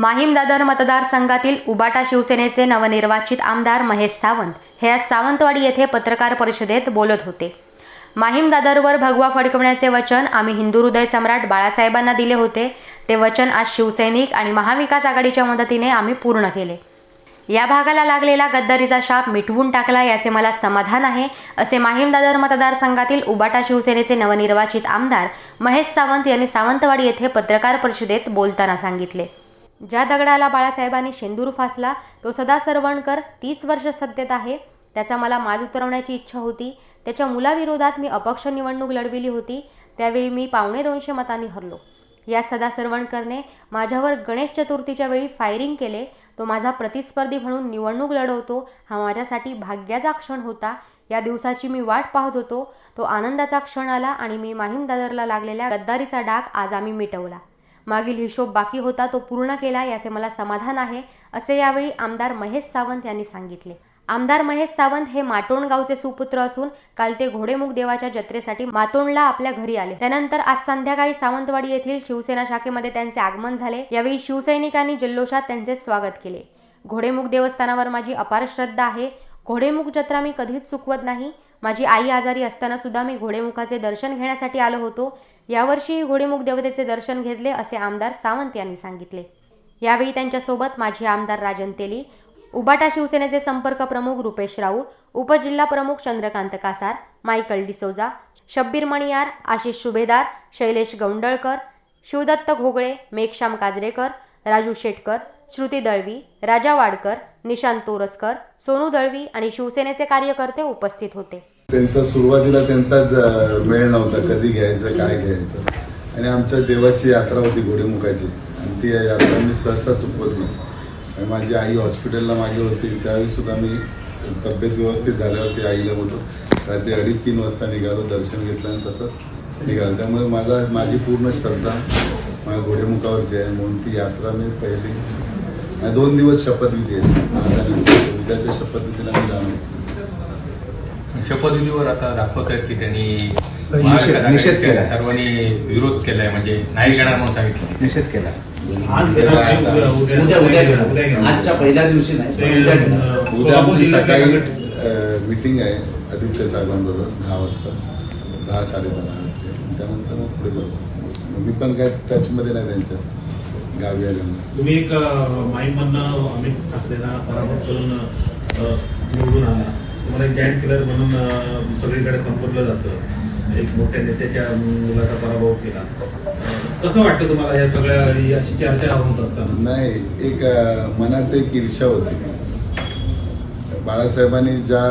माहीम दादर मतदारसंघातील उबाटा शिवसेनेचे नवनिर्वाचित आमदार महेश सावंत हे आज सावंतवाडी येथे पत्रकार परिषदेत बोलत होते. माहीम दादरवर भगवा फडकवण्याचे वचन आम्ही हिंदू हृदय सम्राट बाळासाहेबांना दिले होते. ते वचन आज शिवसैनिक आणि महाविकास आघाडीच्या मदतीने आम्ही पूर्ण केले. या भागाला लागलेला गद्दारीचा शाप मिटवून टाकला याचे मला समाधान आहे असे माहीम दादर मतदारसंघातील उबाटा शिवसेनेचे नवनिर्वाचित आमदार महेश सावंत यांनी सावंतवाडी येथे पत्रकार परिषदेत बोलताना सांगितले. ज्या दगडाला बाळासाहेबांनी शेंदूर फासला तो सदा सरवणकर तीस वर्ष सत्तेत आहे. त्याचा मला माज उतरवण्याची इच्छा होती. त्याच्या मुलाविरोधात मी अपक्ष निवडणूक लढविली होती. त्यावेळी मी पावणे दोनशे मतांनी हरलो. या सदा सरवणकरने माझ्यावर गणेश चतुर्थीच्या वेळी फायरिंग केले. तो माझा प्रतिस्पर्धी म्हणून निवडणूक लढवतो. हा माझ्यासाठी भाग्याचा क्षण होता. या दिवसाची मी वाट पाहत होतो. तो आनंदाचा क्षण आला आणि मी माहीम दादरला लागलेल्या गद्दारीचा डाग आज आम्ही मिटवला. मागील हिशोब बाकी होता तो पूर्ण केला याचे मला समाधान आहे असे यावेळी आमदार महेश सावंत यांनी सांगितले. आमदार महेश सावंत हे माटोण गावचे सुपुत्र असून काल ते घोडेमुख देवाच्या जत्रेसाठी मातोंडला आपल्या घरी आले. त्यानंतर आज संध्याकाळी सावंतवाडी येथील शिवसेना शाखेमध्ये त्यांचे आगमन झाले. यावेळी शिवसैनिकांनी जल्लोषात त्यांचे स्वागत केले. घोडेमुख देवस्थानावर माझी अपार श्रद्धा आहे. घोडेमुख जत्रा मी कधीच चुकवत नाही. माझी आई आजारी असताना सुद्धा मी घोडेमुखाचे दर्शन घेण्यासाठी आलो होतो. यावर्षीही घोडेमुख देवतेचे दर्शन घेतले असे आमदार सावंत यांनी सांगितले. यावेळी त्यांच्यासोबत माजी आमदार राजन तेली उबाटा शिवसेनेचे संपर्क प्रमुख रुपेश राऊळ उपजिल्हा प्रमुख चंद्रकांत कासार मायकल डिसोजा शब्बीर मणियार आशिष सुभेदार शैलेश गौंडळकर शिवदत्त घोगळे मेघश्याम काजरेकर राजू शेटकर श्रुती दळवी राजा वाडकर निशांत तोरसकर सोनू दळवी आणि शिवसेनेचे कार्यकर्ते उपस्थित होते. त्यांचा सुरुवातीला त्यांचाच वेळ नव्हता कधी घ्यायचं काय घ्यायचं. आणि आमच्या देवाची यात्रा होती घोडेमुखाची. आणि ती यात्रा मी सहसा चुकवत नाही. माझी आई हॉस्पिटलला मागे होती. त्यावेळी सुद्धा मी तब्येत व्यवस्थित झाल्यावरती आईला बोललो. रात्री अडीच तीन वाजता निघालो दर्शन घेतलं आणि तसंच निघालो. त्यामुळे माझा माझी पूर्ण श्रद्धा माझ्या घोडेमुखावरची आहे. म्हणून ती यात्रा मी पहिली दोन दिवस शपथविधी आहे. उद्याच्या शपथविधीला मी जाणार शपथविधीवर आता दाखवत आहेत की त्यांनी निषेध- केला. सर्वांनी विरोध केलाय म्हणजे नाही घेणार म्हणून सांगितलं. निषेध केला. आजच्या पहिल्या दिवशी नाही उद्या सकाळी मीटिंग आहे आदित्य साहेबांबरोबर दहा वाजता. दहा साडेदहा वाजता त्यानंतर मग पुढे जाऊ. मी पण काय टचमध्ये नाही त्यांच्या गावी आल्यामुळे. तुम्ही एक माईमधनं अमित ठाकरेंना पराभूत करून निवडून आला. तुम्हाला एक जॉईंट किलर म्हणून सगळीकडे संपवलं जातं. एक मोठ्या नेत्याच्या मुलाचा पराभव केला कसं वाटतं तुम्हाला या सगळ्या अशी चर्चा होत असताना नाही एक मनात एक ईर्षा होती. बाळासाहेबांनी ज्या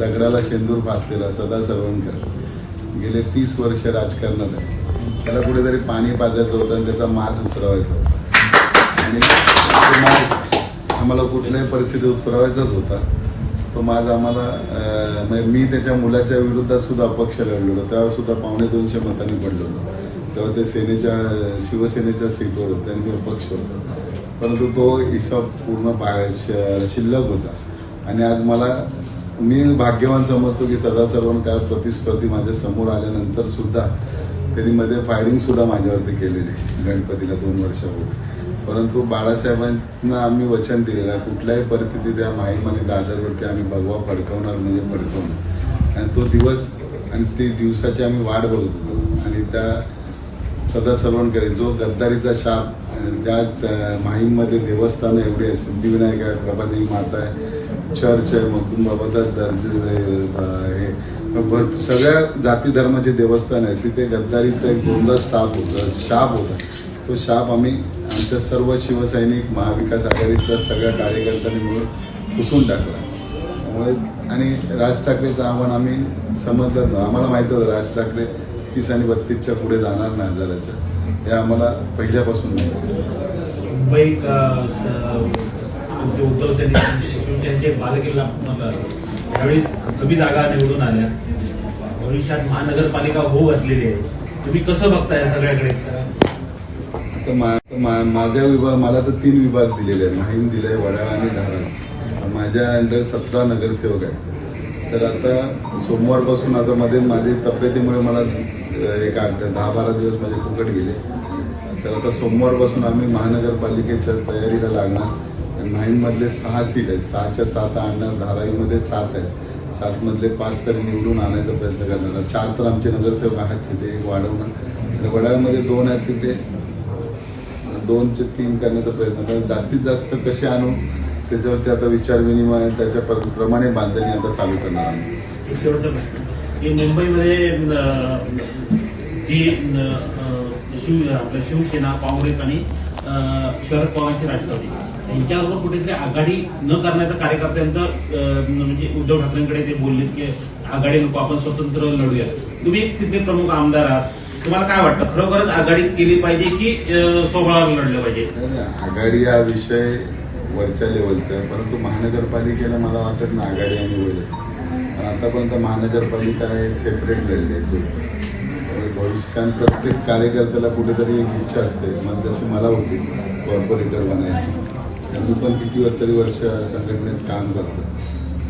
दगडाला शेंदूर फासलेला सदा सर्वणकर गेले तीस वर्ष राजकारणात आहे. त्याला कुठेतरी पाणी पाजायचं होतं आणि त्याचा माज उतरवायचा होता. आणि माज आम्हाला कुठल्याही परिस्थितीत उतरवायचाच होता. तो माझा आम्हाला म्हणजे मी त्याच्या मुलाच्या विरुद्धात सुद्धा अपक्ष लढलेलो तेव्हा सुद्धा पावणे दोनशे मतांनी पडलेलो तेव्हा ते सेनेच्या शिवसेनेच्या सीटवर होते आणि मी अपक्ष होतो. परंतु तो हिसाब पूर्ण बा- श- शिल्लक होता. आणि आज मला मी भाग्यवान समजतो की सदा सर्वणकाळ प्रतिस्पर्धी माझ्यासमोर आल्यानंतर सुद्धा त्यांनी मध्ये फायरिंग सुद्धा माझ्यावरती केलेली गणपतीला दोन वर्षापूर्वी. परंतु बाळासाहेबांना आम्ही वचन दिलेलं आहे. कुठल्याही परिस्थितीत त्या माहीम आणि दादरवरती आम्ही भगवा फडकवणार म्हणजे फडकवणार. आणि तो दिवस आणि ती दिवसाची आम्ही वाट बघत होतो. आणि त्या सदा सर्वणकरी जो गद्दारीचा शाप ज्या माहीममध्ये देवस्थानं एवढी आहे सिद्धिविनायक आहे प्रभादेवी माता आहे चर्च आहे मगदूम बाबाचा दर्जे हे भर सगळ्या जाती धर्माचे देवस्थान आहे. तिथे गद्दारीचा एक दोनदा स्टाफ होता शाप होता. तो शाप आम्ही आमच्या सर्व शिवसैनिक महाविकास आघाडीच्या सगळ्या कार्यकर्त्यांनी मिळून पुसून टाकला. त्यामुळे आणि राज ठाकरेचं आव्हान आम्ही समजलं आम्हाला माहीत होतं राज ठाकरे तीस आणि बत्तीसच्या पुढे जाणार नाही हजाराच्या हे आम्हाला पहिल्यापासून माहिती कमी जागा निवडून आल्या. भविष्यात महानगरपालिका होऊ असलेली आहे. तुम्ही कसं बघताय सगळ्याकडे? आता मा माझ्या विभाग मला तर तीन विभाग दिलेले आहेत. माहीम दिले आहे आणि धारण. माझ्या अंडर सतरा नगरसेवक आहेत. तर आता सोमवारपासून आता मध्ये माझी तब्येतीमुळे मला एक आठ दहा बारा दिवस माझे फुकट गेले. तर आता सोमवारपासून आम्ही महानगरपालिकेच्या तयारीला लागणार. माहीममधले सहा सीट आहेत. सहाच्या सात आणणार धारावीमध्ये सात आहेत. सातमधले पाच तरी निवडून आणायचा प्रयत्न करणार. चार तर आमचे नगरसेवक आहेत तिथे एक वाढवणार. तर वडाळमध्ये दोन आहेत तिथे. दोनचे तीन करण्याचा प्रयत्न कारण जास्तीत जास्त कसे आणू त्याच्यावरती आता विचार विनिमय त्याच्या प्रमाणे बांधणी आता चालू करणार आम्ही. की मुंबईमध्ये जी शिव आपलं शिवसेना काँग्रेस आणि शरद पवारांची राष्ट्रवादी यांच्याबरोबर कुठेतरी आघाडी न करण्याचा कार्यकर्त्यांचं म्हणजे उद्धव ठाकरेंकडे ते बोलले की आघाडी नको आपण स्वतंत्र लढूया तुम्ही तिथले प्रमुख आमदार आहात. तुम्हाला काय वाटतं? खरोखरच आघाडी केली पाहिजे की अं, लढलं पाहिजे? आघाडी हा विषय वरच्या लेवलचा आहे परंतु महानगरपालिकेला मला वाटत ना आघाडी आणि होईल. आतापर्यंत महानगरपालिका हे सेपरेट लढले आहे प्रत्येक कार्यकर्त्याला कुठेतरी एक इच्छा असते मग जशी मला होती कॉर्पोरेटर बनायची. मी पण किती तरी वर्ष संघटनेत काम करतो.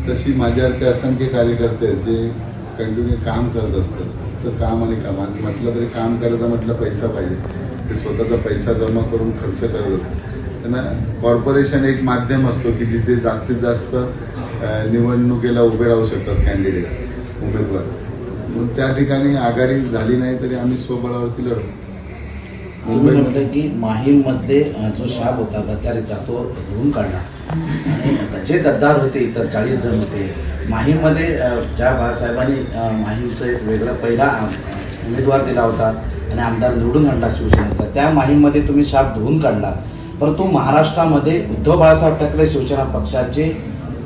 तशी माझ्यासारखे असंख्य कार्यकर्ते आहेत जे कंटिन्यू काम करत असतात. तर काम आणि काम. म्हटलं तरी काम करायचं म्हटलं पैसा पाहिजे. ते स्वतःचा पैसा जमा करून खर्च करत असतात. त्यांना कॉर्पोरेशन एक माध्यम असतो की जिथे जास्तीत जास्त निवडणुकीला उभे राहू शकतात कॅन्डिडेट उमेदवार. मग त्या ठिकाणी आघाडी झाली नाही तरी आम्ही स्वबळावरती लढू. तुम्ही मुंबई म्हटलं की माहीममध्ये अं, जो शाप होता गद्दारीचा तो धुवून काढला. जे गद्दार होते इतर चाळीस जण होते माहीममध्ये ज्या बाळासाहेबांनी माहीमचं एक वेगळा पहिला उमेदवार दिला होता आणि आमदार निवडून आणला शिवसेनेचा त्या माहीमध्ये तुम्ही शाप धुवून काढला. परंतु महाराष्ट्रामध्ये उद्धव बाळासाहेब ठाकरे शिवसेना पक्षाचे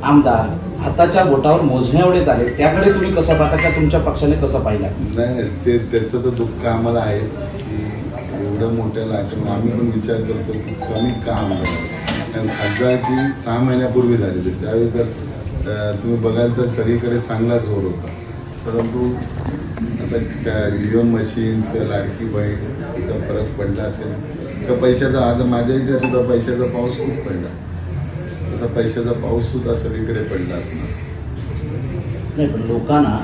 आमदार हाताच्या बोटावर मोजण्या एवढे झाले त्याकडे तुम्ही कसं पाहता? त्या तुमच्या पक्षाने कसं पाहिलं? नाही ते त्याचं तर दुःख आम्हाला आहे की एवढं मोठ्या लाटेवर आम्ही पण विचार करतो की कमी का आमदार कारण खासदारकी सहा महिन्यापूर्वी झालेली त्यावेळी तर तुम्ही बघाल तर सगळीकडे चांगला जोर होता. परंतु आता त्या व्हिओन मशीन किंवा लाडकी बहीण फरक पडला असेल. तर पैशाचा आज माझ्या इथे सुद्धा पैशाचा पाऊस खूप पडला. तसा पैशाचा पाऊस सुद्धा सगळीकडे पडला असणार. नाही पण लोकांना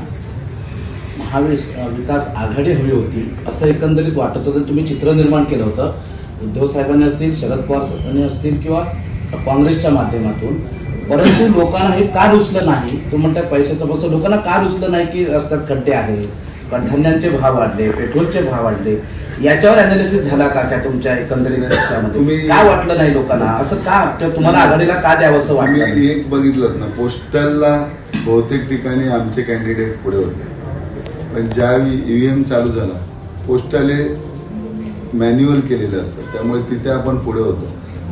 महाविस विकास आघाडी हवी होती असं एकंदरीत वाटत होतं. तुम्ही चित्र निर्माण केलं होतं. उद्धव साहेबांनी असतील शरद पवार साहेबांनी असतील किंवा काँग्रेसच्या माध्यमातून परंतु लोकांना हे का रुचलं नाही? तो म्हणतात पैशाचं बस लोकांना का रुचलं नाही की रस्त्यात खड्डे आहे कडधान्यांचे भाव वाढले पेट्रोलचे भाव वाढले? याच्यावर अनालिसिस झाला का त्या तुमच्या एकंदरीत तुम्ही- काय वाटलं नाही लोकांना? असं का? किंवा तुम्हाला आघाडीला का द्यावंसं वाटलं नाही? आम्ही एक बघितलं ना पोस्टलला बहुतेक ठिकाणी आमचे कॅन्डिडेट पुढे होते. पण ज्यावेळी ईव्हीएम चालू झाला पोस्टल मॅन्युअल केलेलं असतं. त्यामुळे तिथे आपण पुढे होतो.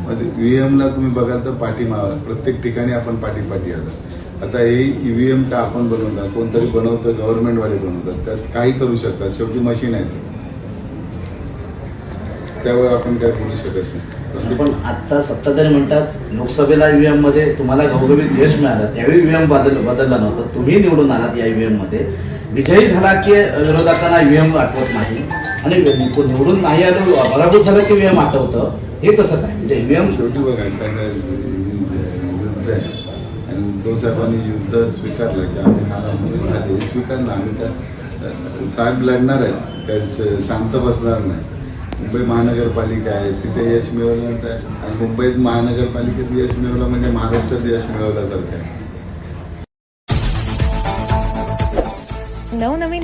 मग ईव्हीएमला तुम्ही बघाल तर पाठीमागा प्रत्येक ठिकाणी आपण पाठीपाठी आलो. आता हे ईव्हीएम का आपण बनवतात कोणतरी बनवतं गव्हर्नमेंटवाले बनवतात. त्यात काही करू शकतात. शेवटी मशीन आहे त्यावर आपण काय बोलू शकत नाही. पण आता सत्ताधारी म्हणतात लोकसभेला ईव्हीएममध्ये तुम्हाला घवघवीत यश मिळालं त्यावेळी ईव्हीएम बदल बदलला नव्हता. तुम्ही निवडून आलात या ईव्हीएममध्ये विजयी झाला की विरोधकांना ईव्हीएम आठवत नाही. आणि निवडून नाही आलो पराभूत झालं की ईव्हीएम आठवतं हे कसं काय म्हणजे ईव्हीएम शेवटी बघा काय युद्ध आहे. आणि उद्धव साहेबांनी युद्ध स्वीकारलं की आम्ही हार आमची हे स्वीकारलं. आम्ही त्या साग लढणार आहेत. त्या शांत बसणार नाही. मुंबई महानगरपालिका आहे. तिथे यश मिळवलं तर आणि मुंबईत महानगरपालिकेत यश मिळवलं म्हणजे महाराष्ट्रात यश मिळवल्यासारखं आहे. नवनवीन